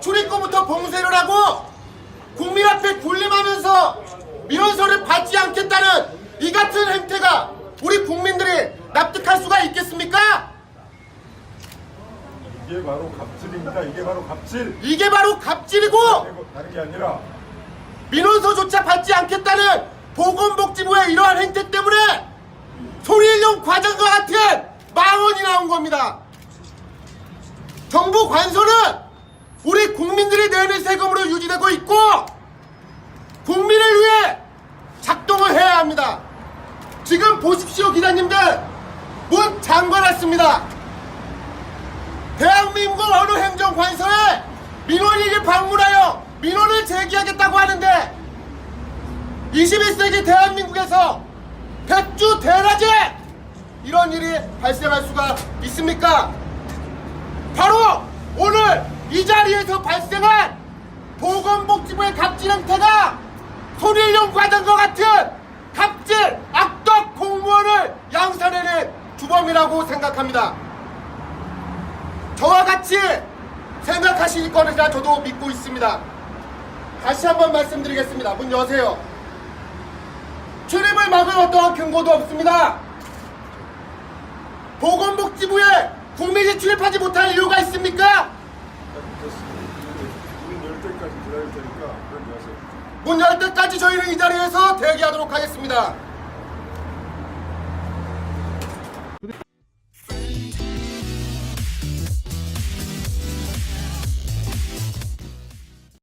출입구부터 봉쇄를 하고 국민 앞에 군림하면서 민원서를 받지 않겠다는 이 같은 행태가 우리 국민들이 납득할 수가 있겠습니까? 이게 바로 갑질입니다. 이게 바로 갑질. 이게 바로 갑질이고 다른 게 아니라 민원서조차 받지 않겠다는 보건복지부의 이러한 행태 때문에 소리일용 과정과 같은 망언이 나온 겁니다. 정부 우리 내는 세금으로 유지되고 있고 국민을 위해 작동을 해야 합니다. 지금 보십시오 기자님들 문 잠궈놨습니다. 대한민국 어느 행정관서에 민원인을 방문하여 민원을 제기하겠다고 하는데 21세기 대한민국에서 백주 대낮에 이런 일이 발생할 수가 있습니까? 바로 오늘 이 자리에서 발생한 보건복지부의 갑질 행태가 손일용 과정과 같은 갑질 악덕 공무원을 양산해낸 주범이라고 생각합니다. 저와 같이 생각하실 거리라 저도 믿고 있습니다. 다시 한번 말씀드리겠습니다. 문 여세요. 출입을 막을 어떠한 근거도 없습니다. 보건복지부에 국민이 출입하지 못할 이유가 있습니까? 문 열 기다릴 테니까 그러지 마세요. 문 열 때까지 저희는 이 자리에서 대기하도록 하겠습니다.